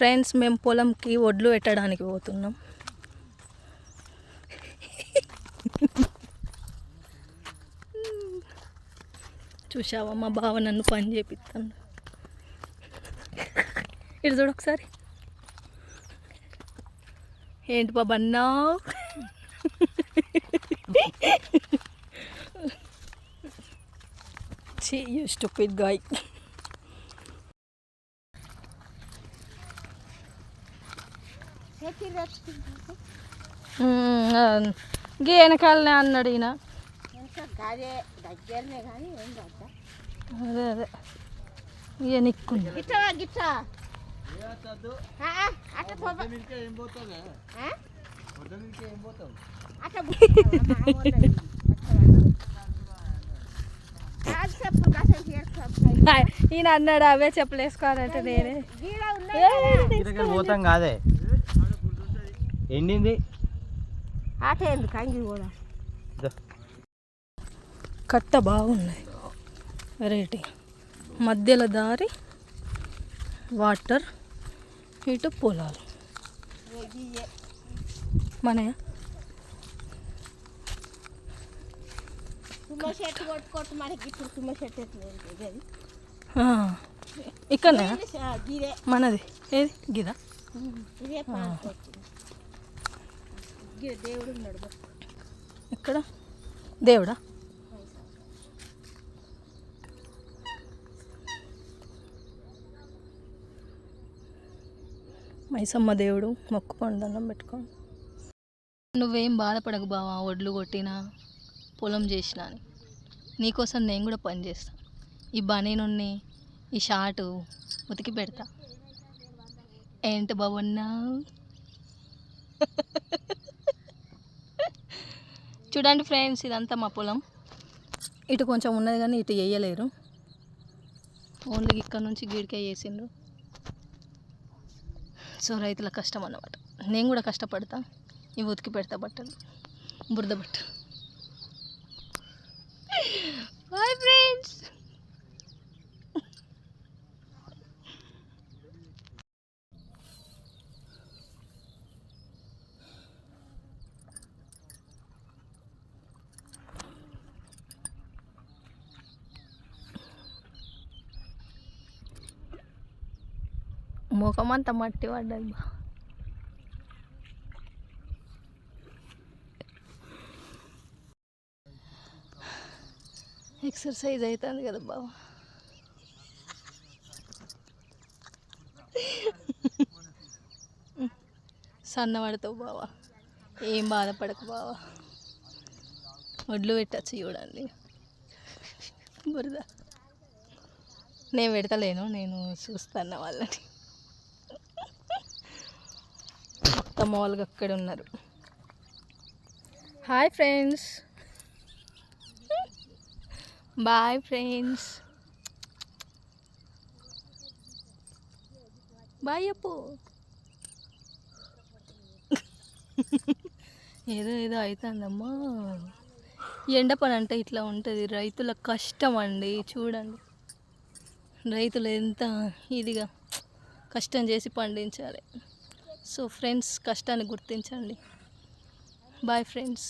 Friends మేము పొలంకి ఒడ్లు పెట్టడానికి పోతున్నాం. చూసావా మా బావ నన్ను పని చేపిస్తాను ఇటు చూడు ఒకసారి. ఏంటి బాబా అన్నావు? చీ యూ స్టూపిడ్ గాయ్ గీ వెనకాలనే అన్నాడు ఈయన. అదే అదే. ఇక నిక్కుంది. ఈయన అన్నాడు అవే చెప్పులు వేసుకోవాలంటే నేనే. పోతాం కాదే. ఎండింది. ఆట ఎందుకు? అంగి కూడా. కట్ట బాగున్నాయి. వెరైటీ మధ్యలో దారి వాటర్ ఇటు పొలాలు. ఆ, గిరే మనది. ఏది? గిదా? దేవుడు ఉన్నాడు బా. ఇక్కడ దేవుడా? మైసమ్మ దేవుడు మొక్కుకోండి దండం పెట్టుకోండి. నువ్వేం బాధపడకు బావా ఒడ్లు కొట్టినా పొలం చేసినా అని. నీకోసం నేను కూడా పని చేస్తా. ఈ బనీనున్ని ఈ షార్టు ఉతికి పెడతా. ఏంటి బాబన్నా చూడండి ఫ్రెండ్స్ ఇదంతా మా పొలం. ఇటు కొంచెం ఉన్నది కానీ ఇటు వేయలేరు. ఓన్లీ ఇక్కడ నుంచి గీడికాయ వేసిండ్రు. సో రైతుల కష్టం అన్నమాట. నేను కూడా కష్టపడతా ఇవి ఉతికి పెడతా బట్టలు బురద బట్టలు బాయ్ ఫ్రెండ్స్ ముఖమంతా మట్టి పడ్డది బా. ఎక్సర్సైజ్ అవుతుంది కదా బావ. సన్నపడతావు బావా. ఏం బాధపడకు బావా. ఒడ్లు పెట్టచ్చు చూడండి. బురద. నేను పెడతలేను నేను చూస్తాను వాళ్ళని. మొత్తం వాళ్ళకి అక్కడ ఉన్నారు. Hi friends bye friends bye అప్పు. ఏదో ఏదో అవుతుందమ్మా ఎండ పని అంటే ఇట్లా ఉంటుంది. రైతుల కష్టం అండి. చూడండి. రైతులు ఎంత ఇదిగా కష్టం చేసి పండించాలి. సో ఫ్రెండ్స్ కష్టాన్ని గుర్తించండి. Bye friends